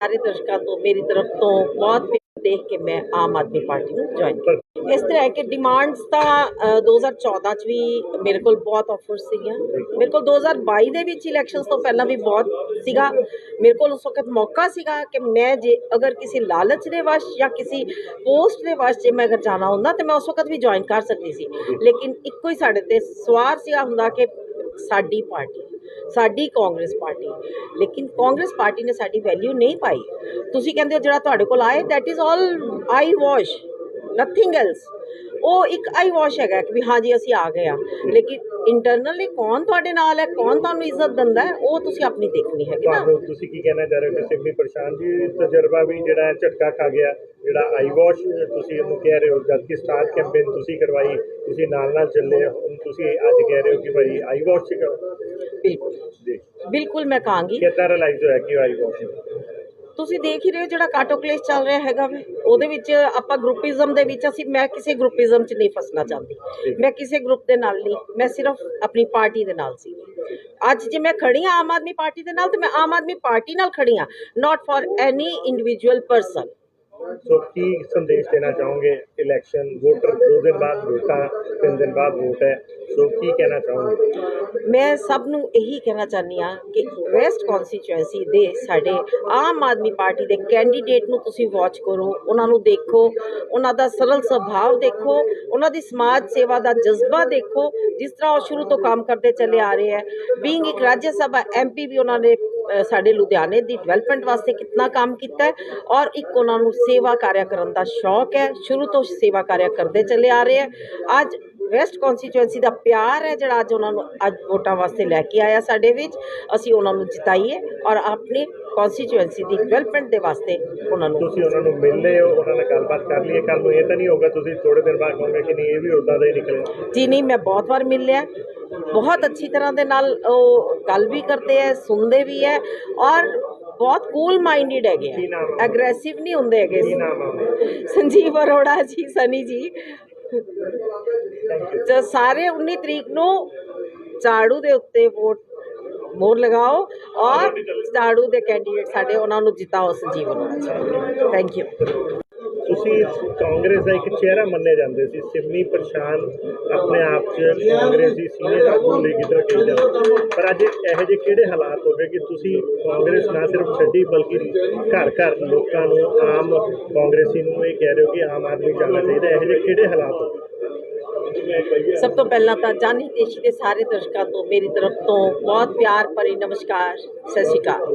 ਸਾਰੇ ਦਰਸ਼ਕਾਂ ਤੋਂ ਮੇਰੀ ਤਰਫ ਤੋਂ ਬਹੁਤ ਦੇਖ ਕੇ ਮੈਂ ਆਮ ਆਦਮੀ ਪਾਰਟੀ ਨੂੰ ਜੁਆਇਨ ਕੀਤਾ। ਇਸ ਤਰ੍ਹਾਂ ਹੈ ਕਿ ਡਿਮਾਂਡਸ ਤਾਂ ਅ, 2014 ਚ ਵੀ ਮੇਰੇ ਕੋਲ ਬਹੁਤ ਆਫਰਸ ਸੀਗੀਆਂ। ਮੇਰੇ ਕੋਲ 2022 ਦੇ ਵਿੱਚ ਇਲੈਕਸ਼ਨਸ ਤੋਂ ਪਹਿਲਾਂ ਵੀ ਬਹੁਤ ਸੀਗਾ। ਮੇਰੇ ਕੋਲ ਉਸ ਵਕਤ ਮੌਕਾ ਸੀਗਾ ਕਿ ਮੈਂ ਜੇ ਅਗਰ ਕਿਸੇ ਲਾਲਚ ਦੇ ਵਸ਼ ਜਾਂ ਕਿਸੇ ਪੋਸਟ ਦੇ ਵਸ਼ ਜੇ ਮੈਂ ਅਗਰ ਜਾਣਾ ਹੁੰਦਾ ਤੇ ਮੈਂ ਉਸ ਵਕਤ ਵੀ ਜੁਆਇਨ ਕਰ ਸਕਦੀ ਸੀ। ਲੇਕਿਨ ਇੱਕੋ ਹੀ ਸਾਡੇ ਤੇ ਸਵਾਰ ਸੀਗਾ ਹੁੰਦਾ ਕਿ ਸਾਡੀ ਪਾਰਟੀ, ਸਾਡੀ ਕਾਂਗਰਸ ਪਾਰਟੀ। ਲੇਕਿਨ ਕਾਂਗਰਸ ਪਾਰਟੀ ਨੇ ਸਾਡੀ ਵੈਲਿਊ ਨਹੀਂ ਪਾਈ। ਤੁਸੀਂ ਕਹਿੰਦੇ ਹੋ ਜਿਹੜਾ ਤੁਹਾਡੇ ਕੋਲ ਆਏ that is all I wish nothing else ਉਹ ਇੱਕ ਆਈ ਵਾਸ਼ ਹੈਗਾ ਕਿ ਵੀ ਹਾਂ ਜੀ ਅਸੀਂ ਆ ਗਏ ਆ। ਲੇਕਿਨ ਇੰਟਰਨਲੀ ਕੌਣ ਤੁਹਾਡੇ ਨਾਲ ਹੈ? ਕੌਣ ਤੁਹਾਨੂੰ ਇੱਜ਼ਤ ਦਿੰਦਾ ਹੈ? ਉਹ ਤੁਸੀਂ ਆਪਣੀ ਦੇਖਣੀ ਹੈਗੀ ਨਾ। ਤੁਹਾਨੂੰ ਤੁਸੀਂ ਕੀ ਕਹਿਣਾ ਚਾਹ ਰਹੇ ਹੋ? ਸਿਮੀ ਪ੍ਰਸ਼ਾਂਤ ਜੀ ਤਜਰਬਾ ਵੀ ਜਿਹੜਾ ਹੈ ਝਟਕਾ ਖਾ ਗਿਆ। ਜਿਹੜਾ ਆਈ ਵਾਸ਼ ਤੁਸੀਂ ਉਹਨੂੰ ਕਹਿ ਰਹੇ ਹੋ ਜਦ ਕਿ ਸਟਾਰ ਕੈਂਪੇਨ ਤੁਸੀਂ ਕਰਵਾਈ ਤੁਸੀਂ ਨਾਲ ਨਾਲ ਚੱਲੇ ਹੁਣ ਤੁਸੀਂ ਅੱਜ ਕਹਿ ਰਹੇ ਹੋ ਕਿ ਭਾਈ ਆਈ ਵਾਸ਼ ਸੀਗਾ ਬਿਲਕੁਲ। ਬਿਲਕੁਲ ਮੈਂ ਕਹਾਂਗੀ। ਕਿੱਦਾਂ ਰਿਅਲਾਈਜ਼ ਹੋਇਆ ਕਿ ਆਈ ਵਾਸ਼ ਤੁਸੀਂ ਦੇਖ ਹੀ ਰਹੇ ਹੋ ਜਿਹੜਾ ਕਾਟੋ ਕਲੇਸ਼ ਚੱਲ ਰਿਹਾ ਹੈਗਾ ਵੇ। ਉਹਦੇ ਵਿੱਚ ਆਪਾਂ ਗਰੁੱਪਿਜ਼ਮ ਦੇ ਵਿੱਚ ਅਸੀਂ ਮੈਂ ਕਿਸੇ ਗਰੁੱਪਿਜ਼ਮ 'ਚ ਨਹੀਂ ਫਸਣਾ ਚਾਹੁੰਦੀ। ਮੈਂ ਕਿਸੇ ਗਰੁੱਪ ਦੇ ਨਾਲ ਨਹੀਂ। ਮੈਂ ਸਿਰਫ ਆਪਣੀ ਪਾਰਟੀ ਦੇ ਨਾਲ ਸੀ। ਅੱਜ ਜੇ ਮੈਂ ਖੜੀ ਹਾਂ ਆਮ ਆਦਮੀ ਪਾਰਟੀ ਦੇ ਨਾਲ ਤੇ ਮੈਂ ਆਮ ਆਦਮੀ ਪਾਰਟੀ ਨਾਲ ਖੜੀ ਹਾਂ not for any individual person so ਕੀ ਸੰਦੇਸ਼ ਦੇਣਾ ਚਾਹੋਗੇ? ਇਲੈਕਸ਼ਨ ਵੋਟਰ ਦੋ ਦਿਨ ਬਾਅਦ ਵੋਟਾਂ ਤਿੰਨ ਦਿਨ ਬਾਅਦ ਵੋਟ ਹੈ। ਸੋ ਕੀ ਕਹਿਣਾ ਚਾਹੋਗੇ? ਮੈਂ ਸਭ ਨੂੰ ਇਹੀ ਕਹਿਣਾ ਚਾਹੁੰਦੀ ਹਾਂ ਕਿ ਵੈਸਟ ਕਨਸਟੀਚੁਐਂਸੀ ਦੇ ਸਾਡੇ ਆਮ ਆਦਮੀ ਪਾਰਟੀ ਦੇ ਕੈਂਡੀਡੇਟ ਨੂੰ ਤੁਸੀਂ ਵਾਚ ਕਰੋ, ਉਹਨਾਂ ਨੂੰ ਦੇਖੋ, ਉਹਨਾਂ ਦਾ ਸਰਲ ਸੁਭਾਅ ਦੇਖੋ, ਉਹਨਾਂ ਦੀ ਸਮਾਜ ਸੇਵਾ ਦਾ ਜਜ਼ਬਾ ਦੇਖੋ, ਜਿਸ ਤਰ੍ਹਾਂ ਉਹ ਸ਼ੁਰੂ ਤੋਂ ਕੰਮ ਕਰਦੇ ਚੱਲੇ ਆ ਰਹੇ ਹੈ। ਬੀਇੰਗ ਇੱਕ ਰਾਜ ਸਭਾ ਐਮਪੀ ਵੀ ਉਹਨਾਂ ਨੇ ਸਾਡੇ ਲੁਧਿਆਣੇ ਦੀ ਡਿਵੈਲਪਮੈਂਟ ਵਾਸਤੇ ਕਿੰਨਾ ਕੰਮ ਕੀਤਾ ਹੈ ਔਰ ਇੱਕ ਉਹਨਾਂ ਨੂੰ ਸੇਵਾ ਕਾਰਿਆ ਕਰਨ ਦਾ ਸ਼ੌਕ ਹੈ, ਸ਼ੁਰੂ ਤੋਂ ਸੇਵਾ ਕਾਰਿਆ ਕਰਦੇ ਚੱਲੇ ਆ ਰਹੇ ਹੈ। ਅੱਜ ਵੈਸਟ ਕਨਸਟੀਚੁਐਂਸੀ ਦਾ ਪਿਆਰ ਹੈ ਜਿਹੜਾ ਅੱਜ ਉਹਨਾਂ ਨੂੰ ਅੱਜ ਵੋਟਾਂ ਵਾਸਤੇ ਲੈ ਕੇ ਆਇਆ ਸਾਡੇ ਵਿੱਚ। ਅਸੀਂ ਉਹਨਾਂ ਨੂੰ ਜਿਤਾਈਏ ਔਰ ਆਪਣੀ ਕਨਸਟੀਚੁਐਂਸੀ ਦੀ ਡਿਵੈਲਪਮੈਂਟ ਦੇ ਵਾਸਤੇ ਉਹਨਾਂ ਨੂੰ ਤੁਸੀਂ ਉਹਨਾਂ ਨੂੰ ਮਿਲ ਲਏ ਹੋ ਉਹਨਾਂ ਨਾਲ ਗੱਲਬਾਤ ਕਰ ਲਈਏ। ਕੱਲ ਨੂੰ ਇਹ ਤਾਂ ਨਹੀਂ ਹੋਗਾ ਤੁਸੀਂ ਥੋੜੇ ਦਿਨ ਬਾਅਦ ਕਹੋਗੇ ਕਿ ਨਹੀਂ ਇਹ ਵੀ ਉਦਾਂ ਦਾ ਹੀ ਨਿਕਲੇ ਜੀ ਨਹੀਂ ਮੈਂ ਬਹੁਤ ਵਾਰ ਮਿਲ ਲਿਆ। ਬਹੁਤ ਅੱਛੀ ਤਰ੍ਹਾਂ ਦੇ ਨਾਲ ਉਹ ਗੱਲ ਵੀ ਕਰਦੇ ਹੈ ਸੁਣਦੇ ਵੀ ਹੈ ਔਰ ਬਹੁਤ ਕੂਲ ਮਾਈਂਡਡ ਹੈਗੇ? ਐਗਰੈਸਿਵ ਨਹੀਂ ਹੁੰਦੇ ਹੈਗੇ? ਸੰਜੀਵ ਅਰੋੜਾ ਜੀ ਸਨੀ ਜੀ। ਤੇ ਸਾਰੇ 19 ਤਰੀਕ ਨੂੰ ਝਾੜੂ ਦੇ ਉੱਤੇ ਵੋਟ ਮੋਹਰ ਲਗਾਓ ਔਰ ਝਾੜੂ ਦੇ ਕੈਂਡੀਡੇਟ ਸਾਡੇ, ਉਹਨਾਂ ਨੂੰ ਜਿਤਾਓ ਸੰਜੀਵ ਅਰੋੜਾ ਜੀ ਥੈਂਕ ਯੂ ਤੁਸੀਂ ਕਾਂਗਰਸ ਦਾ ਇੱਕ ਚਿਹਰਾ ਮੰਨੇ ਜਾਂਦੇ ਸੀ ਸਿਮਨੀ ਪ੍ਰਸ਼ਾਨ ਆਪਣੇ ਆਪ 'ਚ ਕਾਂਗਰਸੀ ਸੀਨੀਅਰ ਆਗੂ ਲਈ ਕਿਧਰ ਕਹੀ ਜਾਂਦੇ ਪਰ ਅੱਜ ਇਹੋ ਜਿਹੇ ਕਿਹੜੇ ਹਾਲਾਤ ਹੋ ਗਏ ਕਿ ਤੁਸੀਂ ਕਾਂਗਰਸ ਨਾ ਸਿਰਫ ਛੱਡੀ, ਬਲਕਿ ਘਰ ਘਰ ਲੋਕਾਂ ਨੂੰ, ਆਮ ਕਾਂਗਰਸੀ ਨੂੰ ਇਹ ਕਹਿ ਰਹੇ ਹੋ ਕਿ ਆਮ ਆਦਮੀ ਜਾਣਾ ਚਾਹੀਦਾ, ਇਹੋ ਜਿਹੇ ਕਿਹੜੇ ਹਾਲਾਤ ਹੋ ਗਏ? ਸਭ ਤੋਂ ਪਹਿਲਾਂ ਤਾਂ ਜਾਨੀ ਦੇਸ਼ੀ ਦੇ ਸਾਰੇ ਦਰਸ਼ਕਾਂ ਤੋਂ, ਮੇਰੀ ਤਰਫ ਤੋਂ ਬਹੁਤ ਪਿਆਰ ਭਰੀ ਨਮਸਕਾਰ, ਸਤਿ ਸ਼੍ਰੀ ਅਕਾਲ।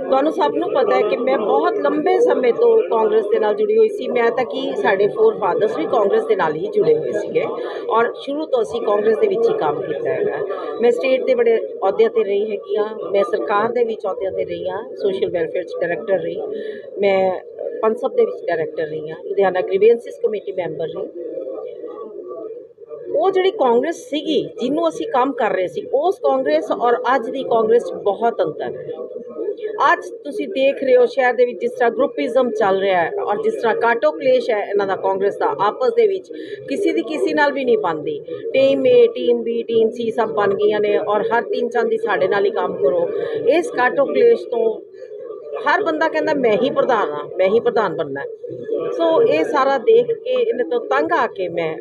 ਤੁਹਾਨੂੰ ਸਭ ਨੂੰ ਪਤਾ ਹੈ ਕਿ ਮੈਂ ਬਹੁਤ ਲੰਬੇ ਸਮੇਂ ਤੋਂ ਕਾਂਗਰਸ ਦੇ ਨਾਲ ਜੁੜੀ ਹੋਈ ਸੀ। ਮੈਂ ਤਾਂ ਕਿ ਸਾਡੇ ਫੋਰ ਫਾਦਰਸ ਵੀ ਕਾਂਗਰਸ ਦੇ ਨਾਲ ਹੀ ਜੁੜੇ ਹੋਏ ਸੀਗੇ ਔਰ ਸ਼ੁਰੂ ਤੋਂ ਅਸੀਂ ਕਾਂਗਰਸ ਦੇ ਵਿੱਚ ਹੀ ਕੰਮ ਕੀਤਾ ਹੈਗਾ। ਮੈਂ ਸਟੇਟ ਦੇ ਬੜੇ ਅਹੁਦਿਆਂ ਤੇ ਰਹੀ ਹੈਗੀ ਹਾਂ। ਮੈਂ ਸਰਕਾਰ ਦੇ ਵਿੱਚ ਅਹੁਦਿਆਂ ਤੇ ਰਹੀ ਹਾਂ। ਸੋਸ਼ਲ ਵੈਲਫੇਅਰ 'ਚ ਡਾਇਰੈਕਟਰ ਰਹੀ। ਮੈਂ ਪੰਸਬ ਦੇ ਵਿੱਚ ਡਾਇਰੈਕਟਰ ਰਹੀ ਹਾਂ। ਲੁਧਿਆਣਾ ਗ੍ਰੀਵੈਂਸਿਸ ਕਮੇਟੀ ਮੈਂਬਰ ਰਹੀ। ਉਹ ਜਿਹੜੀ ਕਾਂਗਰਸ ਸੀਗੀ, ਜਿਹਨੂੰ ਅਸੀਂ ਕੰਮ ਕਰ ਰਹੇ ਸੀ, ਉਸ ਕਾਂਗਰਸ ਔਰ ਅੱਜ ਦੀ ਕਾਂਗਰਸ 'ਚ ਬਹੁਤ ਅੰਤਰ ਹੈ। ਅੱਜ ਤੁਸੀਂ ਦੇਖ ਰਹੇ ਹੋ ਸ਼ਹਿਰ ਦੇ ਵਿੱਚ ਜਿਸ ਤਰ੍ਹਾਂ ਗਰੁੱਪਿਜ਼ਮ ਚੱਲ ਰਿਹਾ ਹੈ ਔਰ ਜਿਸ ਤਰ੍ਹਾਂ ਕਾਟੋ ਕਲੇਸ਼ ਹੈ ਇਹਨਾਂ ਦਾ ਕਾਂਗਰਸ ਦਾ, ਆਪਸ ਦੇ ਵਿੱਚ ਕਿਸੇ ਦੀ ਕਿਸੇ ਨਾਲ ਵੀ ਨਹੀਂ ਬਣਦੀ। Team A team B team C ਸਭ ਬਣ ਗਈਆਂ ਨੇ ਔਰ ਹਰ ਟੀਮ ਚਾਹੁੰਦੀ ਸਾਡੇ ਨਾਲ ਹੀ ਕੰਮ ਕਰੋ। ਇਸ ਕਾਟੋ ਕਲੇਸ਼ ਤੋਂ ਹਰ ਬੰਦਾ ਕਹਿੰਦਾ ਮੈਂ ਹੀ ਪ੍ਰਧਾਨ ਆ ਮੈਂ ਹੀ ਪ੍ਰਧਾਨ ਬਣਨਾ ਹੈ। ਸੋ ਇਹ ਸਾਰਾ ਦੇਖ ਕੇ ਇਹਨਾਂ ਤੋਂ ਤੰਗ ਆ ਕੇ ਮੈਂ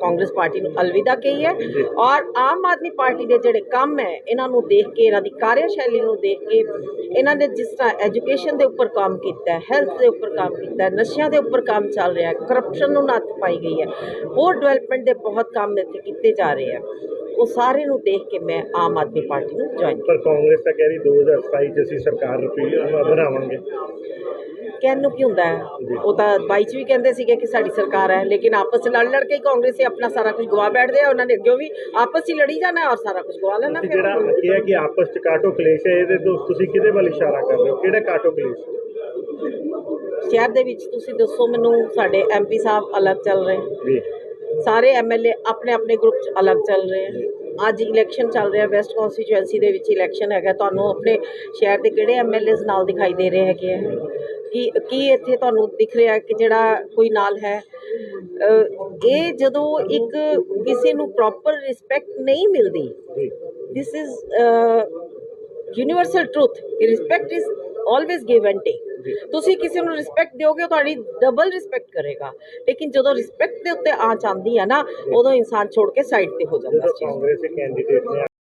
ਕਾਂਗਰਸ ਪਾਰਟੀ ਨੂੰ ਅਲਵਿਦਾ ਕਹੀ ਹੈ। ਔਰ ਆਮ ਆਦਮੀ ਪਾਰਟੀ ਦੇ ਜਿਹੜੇ ਕੰਮ ਹੈ ਇਹਨਾਂ ਨੂੰ ਦੇਖ ਕੇ ਇਹਨਾਂ ਦੀ ਕਾਰਜਸ਼ੈਲੀ ਨੂੰ ਦੇਖ ਕੇ ਇਹਨਾਂ ਨੇ ਜਿਸ ਤਰ੍ਹਾਂ ਐਜੂਕੇਸ਼ਨ ਦੇ ਉੱਪਰ ਕੰਮ ਕੀਤਾ ਹੈ ਹੈਲਥ ਦੇ ਉੱਪਰ ਕੰਮ ਕੀਤਾ ਹੈ ਨਸ਼ਿਆਂ ਦੇ ਉੱਪਰ ਕੰਮ ਚੱਲ ਰਿਹਾ ਹੈ ਕਰਪਸ਼ਨ ਨੂੰ ਨੱਥ ਪਾਈ ਗਈ ਹੈ। ਹੋਰ ਡਿਵੈਲਪਮੈਂਟ ਦੇ ਬਹੁਤ ਕੰਮ ਇੱਥੇ ਕੀਤੇ ਜਾ ਰਹੇ ਆ ਉਹ ਸਾਰੇ ਨੂੰ ਦੇਖ ਕੇ ਮੈਂ ਆਮ ਆਦਮੀ ਪਾਰਟੀ ਨੂੰ ਜੁਆਇਨ ਪਰ ਕਾਂਗਰਸ ਤਾਂ ਕਹਿ ਰਹੀ 2027 'ਚ ਅਸੀਂ ਸਰਕਾਰ ਰੁਪਈ ਬਣਾਵਾਂਗੇ। ਕਹਿਣ ਨੂੰ ਕੀ ਹੁੰਦਾ ਹੈ? ਉਹ ਤਾਂ ਬਾਈ ਚ ਵੀ ਕਹਿੰਦੇ ਸੀਗੇ ਕਿ ਸਾਡੀ ਸਰਕਾਰ ਹੈ ਲੇਕਿਨ ਆਪਸ ਲੜ ਲੜ ਕੇ ਹੀ ਕਾਂਗਰਸ ਆਪਣਾ ਸਾਰਾ ਕੁਝ ਗਵਾ ਬੈਠਦੇ ਆ ਉਹਨਾਂ ਨੇ ਅੱਗੇ ਵੀ ਆਪਸ ਹੀ ਲੜੀ ਜਾਣਾ ਔਰ ਸਾਰਾ ਕੁਝ ਗਵਾ ਲੈਣਾ ਫਿਰ। ਜਿਹੜਾ ਕਿਹਾ ਕਿ ਆਪਸ 'ਚ ਕਾਟੋ ਕਲੇਸ਼ ਹੈ ਇਹਦੇ ਤੋਂ ਤੁਸੀਂ ਕਿਹਦੇ ਵੱਲ ਇਸ਼ਾਰਾ ਕਰ ਰਹੇ ਹੋ? ਕਿਹੜਾ ਕਾਟੋ ਕਲੇਸ਼? ਸ਼ਹਿਰ ਦੇ ਵਿੱਚ ਤੁਸੀਂ ਦੱਸੋ ਮੈਨੂੰ ਸਾਡੇ ਐਮਪੀ ਸਾਹਿਬ ਅਲੱਗ ਚੱਲ ਰਹੇ। ਜੀ। ਸਾਰੇ ਐਮਐਲਏ ਆਪਣੇ ਆਪਣੇ ਗਰੁੱਪ 'ਚ ਅਲੱਗ ਚੱਲ ਰਹੇ ਆ। ਅੱਜ ਇਲੈਕਸ਼ਨ ਚੱਲ ਰਿਹਾ ਵੈਸਟ ਕਨਸਟੀਚੁਐਂਸੀ ਦੇ ਵਿੱਚ ਇਲੈਕਸ਼ਨ ਹੈਗਾ। ਤੁਹਾਨੂੰ ਆਪਣੇ ਸ਼ਹਿਰ ਦੇ ਕਿਹੜੇ ਐਮਐਲਏਜ਼ ਨਾਲ ਦਿਖਾਈ ਦੇ ਰਹੇ ਹੈਗੇ ਆ? ਕੀ ਕੀ ਇੱਥੇ ਤੁਹਾਨੂੰ ਦਿਖ ਰਿਹਾ ਕਿ ਜਿਹੜਾ ਕੋਈ ਨਾਲ ਹੈ? ਇਹ ਜਦੋਂ ਇੱਕ ਕਿਸੇ ਨੂੰ ਪ੍ਰੋਪਰ ਰਿਸਪੈਕਟ ਨਹੀਂ ਮਿਲਦੀ ਜੀ this is uh, respect is always give and take ਤੁਸੀਂ ਕਿਸੇ ਨੂੰ ਰਿਸਪੈਕਟ ਦਿਓਗੇ ਉਹ ਤੁਹਾਡੀ ਡਬਲ ਰਿਸਪੈਕਟ ਕਰੇਗਾ। ਲੇਕਿਨ ਜਦੋਂ ਰਿਸਪੈਕਟ ਦੇ ਉੱਤੇ ਆਂਚ ਆਉਂਦੀ ਹੈ ਨਾ ਉਦੋਂ ਇਨਸਾਨ ਛੋੜ ਕੇ ਸਾਈਡ ਤੇ ਹੋ ਜਾਂਦਾ ਜਦੋਂ। ਕਾਂਗਰਸ ਦੇ ਕੈਂਡੀਡੇਟ ਨੇ